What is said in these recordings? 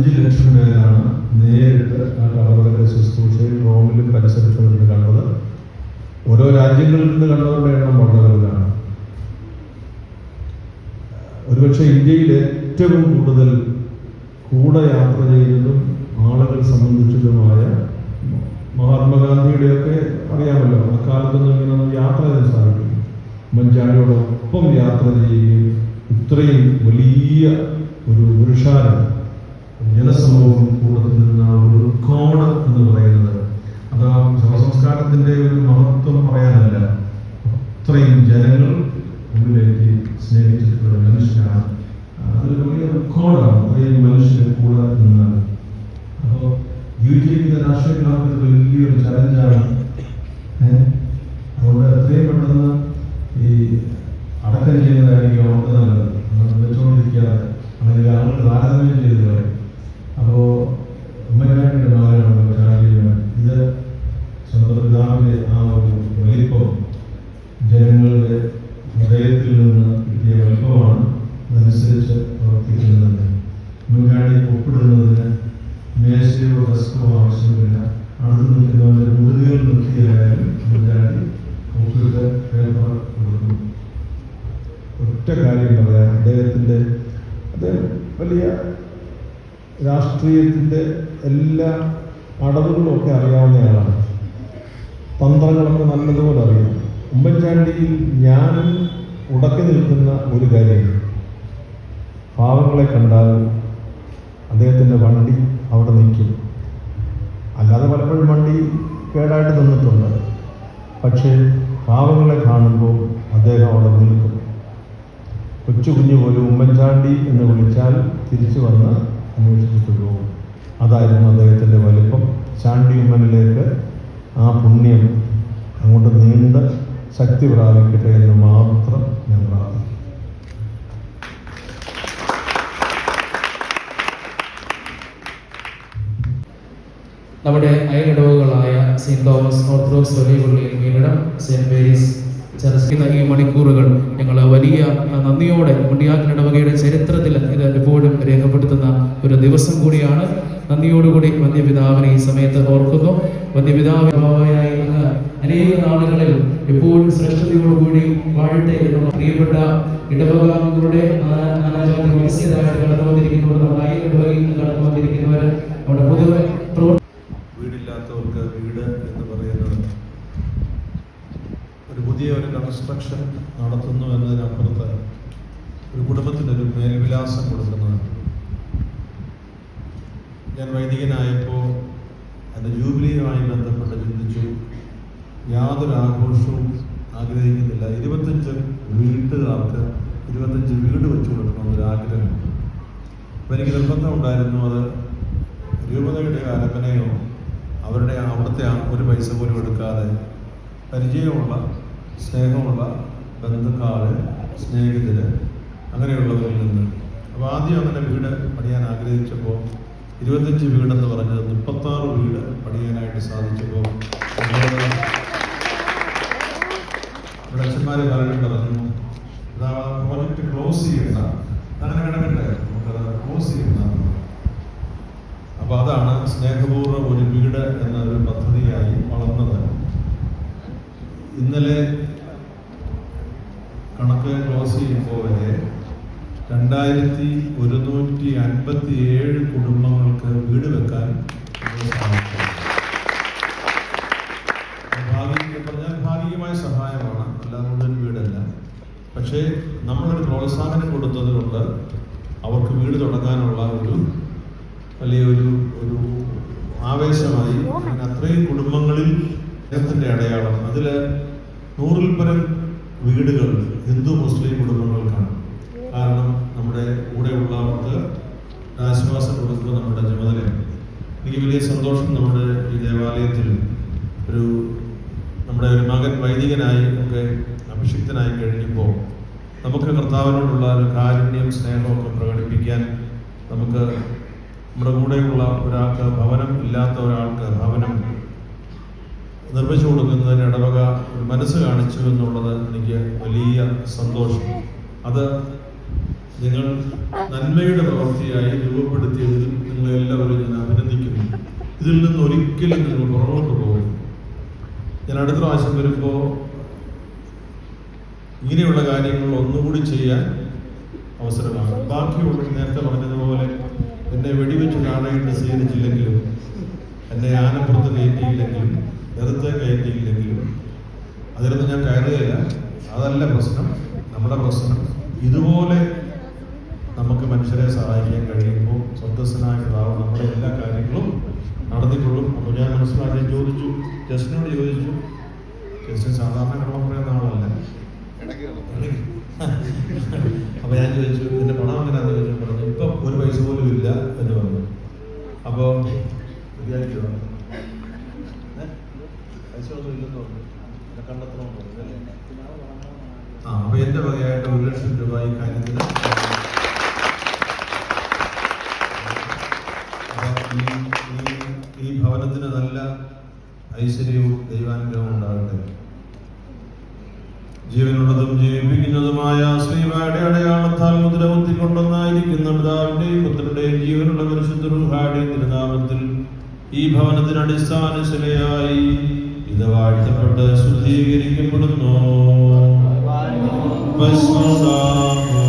അഞ്ച് ലക്ഷം പേരാണ് നേരിട്ട് ആ കബറടക്ക ശുശ്രൂഷയിൽ റോമിലും പരിസരത്തും നിന്ന് കണ്ടത്. ഓരോ രാജ്യങ്ങളിൽ നിന്ന് കണ്ടവരുടെ എണ്ണം വളരെ വലുതാണ്. ഒരുപക്ഷെ ഇന്ത്യയിൽ ഏറ്റവും കൂടുതൽ കൂടെ യാത്ര ചെയ്തതും ആളുകൾ സംബന്ധിച്ചതുമായ മഹാത്മാഗാന്ധിയുടെയൊക്കെ അറിയാമല്ലോ. അക്കാലത്തൊന്നും നമുക്ക് യാത്ര ചെയ്യാൻ സാധിക്കും മഞ്ചാടിയോടൊപ്പം യാത്ര ചെയ്യുകയും ഇത്രയും വലിയ ഒരു പുരുഷാരം ജനസമൂഹം കൂടെ നിന്ന ഒരു കോഡ് എന്ന് പറയുന്നത്. അത് ശവസംസ്കാരത്തിന്റെ ഒരു മഹത്വം പറയാനല്ല. അത്രയും ജനങ്ങൾ ഉള്ളിലേക്ക് സ്നേഹിച്ചിട്ടുള്ള മനുഷ്യനാണ്. അതൊരു വലിയ റെക്കോർഡാണ് അത്രയും മനുഷ്യർ കൂടെ നിന്നാണ്. അപ്പോൾ പി രാഷ്ട്രീയക്കാർക്ക് ഇത് വലിയൊരു ചലഞ്ചാണ് അതുകൊണ്ട് എത്രയും പെട്ടെന്ന് ഈ അടക്കം ചെയ്യുന്നതായിരിക്കും അവർക്ക് നല്ലത് മേശയോ ഡെസ്കോ ആവശ്യമില്ല. അടുത്ത് നിൽക്കുന്നവരുടെ മുതുകുകൾ നിർത്തിയായാലും ഉമ്മൻചാണ്ടി ഒപ്പിട്ട് പേപ്പർ കൊടുക്കും. ഒറ്റ കാര്യം പറയാം. അദ്ദേഹത്തിന്റെ അദ്ദേഹം വലിയ രാഷ്ട്രീയത്തിന്റെ എല്ലാ അടവുകളും ഒക്കെ അറിയാവുന്നയാളാണ്. തന്ത്രങ്ങളൊക്കെ നല്ലതുപോലെ അറിയാം. ഉമ്മൻചാണ്ടിയിൽ ഞാൻ ഉടക്കി നിൽക്കുന്ന ഒരു കാര്യം പാവങ്ങളെ കണ്ടാൽ അദ്ദേഹത്തിന്റെ വണ്ടി അവിടെ നിൽക്കും. അല്ലാതെ പലപ്പോഴും വണ്ടി കേടായിട്ട് നിന്നിട്ടുണ്ട്. പക്ഷേ പാവങ്ങളെ കാണുമ്പോൾ അദ്ദേഹം അവിടെ നിൽക്കും. കൊച്ചു കുഞ്ഞു പോലും ഉമ്മൻചാണ്ടി എന്ന് വിളിച്ചാൽ തിരിച്ചു വന്ന് അന്വേഷിച്ചിട്ട് പോകും അതായിരുന്നു അദ്ദേഹത്തിന്റെ വലിപ്പം. ചാണ്ടി ഉമ്മനിലേക്ക് ആ പുണ്യം അങ്ങോട്ട് നീണ്ട ശക്തി പ്രാപിക്കട്ടെ എന്ന് മാത്രം ഞാൻ പ്രാർത്ഥിക്കുന്നു. നമ്മുടെ അയലിടവുകളായ സെന്റ് തോമസ് ഓർത്തഡോക്സ് വലിയപള്ളിയിൽ വീണിടം സെന്റ് മേരീസ് ചർച്ച് നൽകിയ മണിക്കൂറുകൾ ഞങ്ങൾ വലിയ നന്ദിയോടെ മുണ്ടിയാക്കിനിടവകയുടെ ചരിത്രത്തിൽ ഇത് എപ്പോഴും രേഖപ്പെടുത്തുന്ന ഒരു ദിവസം കൂടിയാണ്. നന്ദിയോടുകൂടി വന്യപിതാവിനെ ഈ സമയത്ത് ഓർക്കുന്നു. വന്യപിതാവായി അനേക നാളുകളിൽ എപ്പോഴും ശ്രേഷ്ഠതയോടുകൂടി വാഴട്ടെ എന്നുള്ള പ്രിയപ്പെട്ട ഇടവകാംഗങ്ങളുടെ നാനാജാതി മത്സ്യതായിട്ട് കടന്നു വന്നിരിക്കുന്നവർ നമ്മുടെ അയൽ ഇടവകയിൽ നിന്ന് കടന്നു വന്നിരിക്കുന്നവർ നമ്മുടെ പൊതുവെ പ്രവർത്തന വീടില്ലാത്തവർക്ക് വീട് എന്ന് പറയുന്നത് ഒരു ഒരു കൺസ്ട്രക്ഷൻ നടത്തുന്നു എന്നതിനപ്പുറത്ത് ഒരു കുടുംബത്തിനൊരു മേൽവിലാസം കൊടുക്കുന്നതാണ്. ഞാൻ വൈദികനായപ്പോൾ എന്റെ ജൂബിലിയുമായി ബന്ധപ്പെട്ട് ചിന്തിച്ചു. യാതൊരു ആഘോഷവും ആഗ്രഹിക്കുന്നില്ല. ഇരുപത്തഞ്ച് വീട്ടുകാർക്ക് ഇരുപത്തഞ്ച് വീട് വെച്ചു കൊടുക്കണമെന്നൊരു ആഗ്രഹമുണ്ട്. അപ്പം എനിക്ക് നിർബന്ധം ഉണ്ടായിരുന്നു അത് രൂപതയുടെ അരമനയോ അവരുടെ അവിടുത്തെ ഒരു പൈസ പോലും എടുക്കാതെ പരിചയമുള്ള സ്നേഹമുള്ള ബന്ധുക്കാര് സ്നേഹിതര് അങ്ങനെയുള്ളവരിൽ നിന്ന്. അപ്പോൾ ആദ്യം അങ്ങനെ വീട് പണിയാൻ ആഗ്രഹിച്ചപ്പോൾ ഇരുപത്തഞ്ച് വീടെന്ന് പറഞ്ഞത് മുപ്പത്താറ് വീട് പണിയാനായിട്ട് സാധിച്ചപ്പോൾ ഇവിടെ അച്ഛന്മാരെ പറഞ്ഞു ഇതാ പ്രോജക്റ്റ് ക്ലോസ് ചെയ്യണ്ട. അങ്ങനെ കിടക്കട്ടെ നമുക്കത് ക്ലോസ് ചെയ്യണ്ട. അപ്പൊ അതാണ് സ്നേഹപൂർവം ഒരു വീട് എന്ന ഒരു കണക്ക് ക്ലോസ് ചെയ്യുമ്പോൾ വരെ രണ്ടായിരത്തി ഒരുന്നൂറ്റി അൻപത്തി ഏഴ് കുടുംബങ്ങൾക്ക് വീട് വെക്കാൻ പറഞ്ഞാൽ ഭാഗികമായ സഹായമാണ്. അല്ലാതെ വീടല്ല. പക്ഷേ നമ്മളൊരു പ്രോത്സാഹനം കൊടുത്തതുകൊണ്ട് അവർക്ക് വീട് തുടങ്ങാനുള്ള ഒരു വലിയൊരു ഒരു ആവേശമായി അങ്ങനെ അത്രയും കുടുംബങ്ങളിൽ അദ്ദേഹത്തിന്റെ അടയാളം. അതിൽ നൂറിൽ പരം വീടുകൾ ഹിന്ദു മുസ്ലിം കുടുംബങ്ങൾക്കാണ്. കാരണം നമ്മുടെ കൂടെ ഉള്ളവർക്ക് ആശ്വാസം കൊടുക്കുക നമ്മുടെ ചുമതലയാണ് എനിക്ക് വലിയ സന്തോഷം നമ്മുടെ ഈ ദേവാലയത്തിൽ ഒരു നമ്മുടെ ഒരു മകൻ വൈദികനായി ഒക്കെ അഭിഷിക്തനായി കഴിഞ്ഞപ്പോൾ നമുക്ക് കർത്താവിനോടുള്ള ഒരു കാരുണ്യം സ്നേഹമൊക്കെ പ്രകടിപ്പിക്കാൻ നമുക്ക് നമ്മുടെ കൂടെയുള്ള ഒരാൾക്ക് ഭവനം ഇല്ലാത്ത ഒരാൾക്ക് ഭവനം നിർമ്മിച്ചു കൊടുക്കുന്നതിന് ഇടവക മനസ്സ് കാണിച്ചു എന്നുള്ളത് എനിക്ക് വലിയ സന്തോഷം. അത് നിങ്ങൾ നന്മയുടെ പ്രവൃത്തിയായി രൂപപ്പെടുത്തിയതിൽ നിങ്ങളെല്ലാവരും ഞാൻ അഭിനന്ദിക്കുന്നു. ഇതിൽ നിന്ന് ഒരിക്കലും നിങ്ങൾ പുറകോട്ട് പോകും. ഞാൻ അടുത്ത പ്രാവശ്യം വരുമ്പോൾ ഇങ്ങനെയുള്ള കാര്യങ്ങൾ ഒന്നുകൂടി ചെയ്യാൻ അവസരമാണ്. ബാക്കിയുള്ള നേരത്തെ പറഞ്ഞതുപോലെ എന്നെ വെടിവെച്ച് നാണയിട്ട് സ്വീകരിച്ചില്ലെങ്കിലും എന്നെ ആനപ്പുറത്ത് കയറ്റിയില്ലെങ്കിലും നിറത്തെ കയറ്റിയില്ലെങ്കിലും അതിലൊന്നും ഞാൻ കയറുകയില്ല. അതല്ല പ്രശ്നം. നമ്മുടെ പ്രശ്നം ഇതുപോലെ നമുക്ക് മനുഷ്യരെ സഹായിക്കാൻ കഴിയുമ്പോൾ സ്വന്തസ്സനായ പിതാവ് നമ്മുടെ എല്ലാ കാര്യങ്ങളും നടത്തിക്കൊള്ളും. അപ്പോൾ ഞാൻ മനസ്സിലാക്കി ചോദിച്ചു. ജസ്റ്റിനോട് ചോദിച്ചു. ജസ്റ്റിൻ സാധാരണ കള്ളം പറയുന്ന ആളല്ല. അപ്പൊ ഞാൻ ചോദിച്ചു ഇതിന്റെ പണം എങ്ങനെയാന്ന് ചോദിച്ചു? പറഞ്ഞു ഇപ്പൊ ഒരു പൈസ പോലും ഇല്ല എന്ന് പറഞ്ഞു. അപ്പോൾ ശരിയാക്കിയോ ഏ? പൈസ ഒന്നും ഇല്ലെന്ന് പറഞ്ഞു പിന്നെ കണ്ടെത്തണമെന്ന് പറഞ്ഞു അല്ലേ? ആ അപ്പൊ എന്റെ വകയായിട്ട് ഒരു ലക്ഷം രൂപ ഈ കാര്യത്തിൽ. ഈ- ഭവനത്തിന് നല്ല ഐശ്വര്യവും ദൈവാനുഗ്രഹവും ഉണ്ടാകട്ടെ. ജീവനുള്ളതും ജീവിപ്പിക്കുന്നതുമായ ശ്രീവായുടെ അടയാളത്താൽ മുദ്ര കുത്തിക്കൊണ്ടെന്നായിരിക്കുന്ന പിതാവിന്റെയും പുത്രന്റെയും ജീവനുള്ള പരിശുദ്ധ തിരുനാമത്തിൽ ഈ ഭവനത്തിന് അടിസ്ഥാന ശിലയായി ഇത് വാഴ്ത്തപ്പെട്ട് ശുദ്ധീകരിക്കപ്പെടുന്നു. ഭസ്മദാഹോ,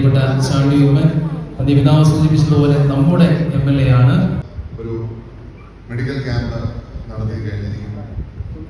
പ്രിയപ്പെട്ട ചാണ്ടി ഉമ്മൻ വന്യപിതാവ് സൂചിപ്പിച്ചതുപോലെ നമ്മുടെ എം എൽ എ ആണ് ഒരു മെഡിക്കൽ ക്യാമ്പ് നടത്തി കഴിഞ്ഞിരിക്കുന്നു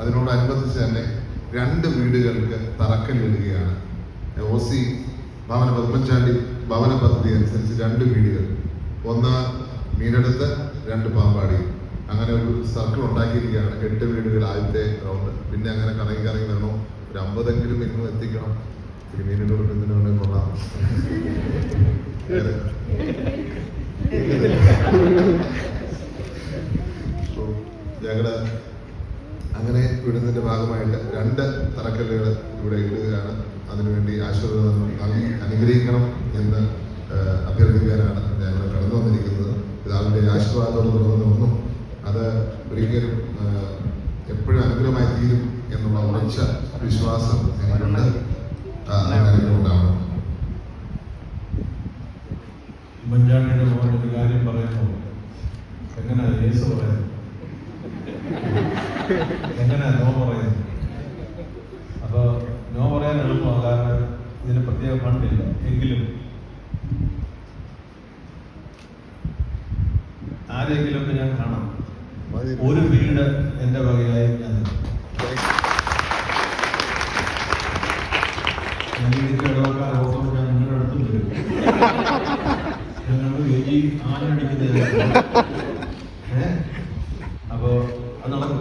അതിനോടനുബന്ധിച്ച് തന്നെ രണ്ട് വീടുകൾക്ക് തറക്കല്ലിടുകയാണ്. ഒ സി ഭവന പത്മചാണ്ടി ഭവന പദ്ധതി അനുസരിച്ച് രണ്ട് വീടുകൾ. ഒന്ന് മീനടുത്ത് രണ്ട് പാമ്പാടി. അങ്ങനെ ഒരു സർക്കിൾ ഉണ്ടാക്കിയിരിക്കുകയാണ്. എട്ട് വീടുകൾ ആദ്യത്തെ റൗണ്ട് പിന്നെ അങ്ങനെ കറങ്ങി കറങ്ങി വരണോ ഒരു അമ്പതെങ്കിലും മിനിമം എത്തിക്കണം. കൊടുക്കുന്നതിന് വേണ്ടി കൊള്ളാം ഞങ്ങൾ അങ്ങനെ വിടുന്നതിന്റെ ഭാഗമായിട്ട് രണ്ട് തറക്കല്ലുകൾ ഇവിടെ ഇടുകയാണ്. അതിനുവേണ്ടി ആശീർവാദം അനുഗ്രഹിക്കണം എന്ന് അഭ്യർത്ഥിക്കാനാണ് ഞങ്ങൾ കടന്നു വന്നിരിക്കുന്നത്. പിതാവിന്റെ ആശീർവാദത്തോട് തുടർന്ന് ഒന്നും അത് ഒരിക്കലും എപ്പോഴും അനുഗ്രഹമായി തീരും എന്നുള്ള ഉറച്ച വിശ്വാസം എനിക്കുണ്ട്. ഉമ്മൻചാണ്ടിയുടെ മോൻ ഒരു കാര്യം പറയുന്നു. എങ്ങനെ യേസ് പറയുന്നു? എങ്ങനെ നോ പറയുന്നു? അപ്പൊ നോ പറയാൻ എളുപ്പമാണ് കാരണം ഇതിന് പ്രത്യേക ഫണ്ടില്ല എങ്കിലും. ആരെങ്കിലും ഞാൻ കാണാം. ഒരു വീട് എന്റെ വകയായി ഞാൻ തരും. ഞാൻ ഇതിന്റെ ഇടവക്കാർ ഓർക്കുമ്പോൾ ഞാൻ നിങ്ങളുടെ അടുത്തും വരും ഞങ്ങൾ ഈ ആഞ്ഞടിക്കുന്നത് ഏ അപ്പോ അത് നടക്കും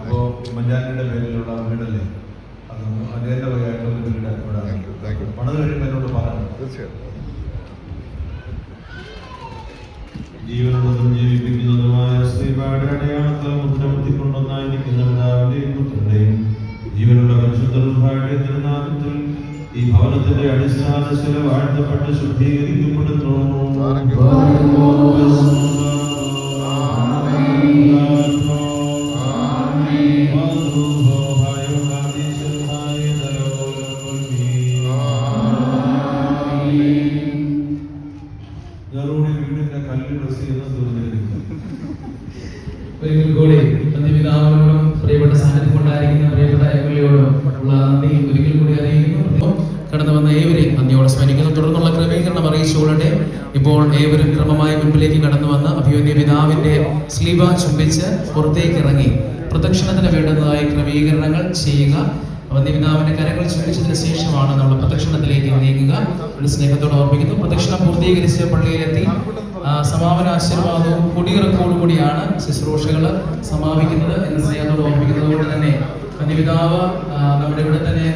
അപ്പോ ഉമ്മൻചാണ്ടിയുടെ പേരിലുള്ള വീടല്ലേ അത് അദ്ദേഹത്തെ വകയായിട്ടുള്ള വീട് ഇവിടെ കഴിയുമ്പോൾ എന്നോട് പറയണം തീർച്ചയായിട്ടും ഈ ഭവനത്തിന്റെ അടിസ്ഥാന ശില വാഴ്ത്തപ്പെട്ട് ശുദ്ധീകരിക്കപ്പെടുന്നു. വീടിന്റെ കല്ല് ഡ്രസ് ചെയ്യുന്ന തീർന്നിരിക്കുന്നു ഒരിക്കൽ കൂടി പ്രിയപ്പെട്ട സാന്നിധ്യം കൊണ്ടായിരിക്കുന്ന പ്രിയപ്പെട്ട എം എൽ എയോടും ഉള്ള നന്ദി ഒരിക്കൽ കൂടി അറിയിക്കുന്നു. കടന്നു വന്ന ഏവരെയും നന്ദിയോടെ സ്മരിക്കുന്നു. തുടർന്നുള്ള ക്രമീകരണം അറിയിച്ചുകൊള്ളട്ടെ. ഇപ്പോൾ ഏവരും ക്രമമായി മുൻപിലേക്ക് കടന്നു വന്ന് അഭിവന്യ പിതാവിന്റെ സ്ലീബ ചുംബിച്ച് പുറത്തേക്ക് ഇറങ്ങി. പ്രദക്ഷിണത്തിന് വേണ്ടുന്നതായ ക്രമീകരണങ്ങൾ ചെയ്യുക. വന്യപിതാവിന്റെ കരങ്ങൾ ചുംബിച്ചതിന് ശേഷമാണ് നമ്മൾ പ്രദക്ഷിണത്തിലേക്ക് നീങ്ങുക. ഒരു സ്നേഹത്തോടെ ഓർമ്മിക്കുന്നു. പ്രദക്ഷിണം പൂർത്തീകരിച്ച് പള്ളിയിലെത്തി. സമാപന ആശീർവാദവും കൊടിയിറക്കോടുകൂടിയാണ് ശുശ്രൂഷകൾ സമാപിക്കുന്നത് എന്ന് സ്നേഹത്തോട് ഓർമ്മിക്കുന്നതുകൊണ്ട് തന്നെ വന്യപിതാവ് നമ്മുടെ ഇവിടെ തന്നെ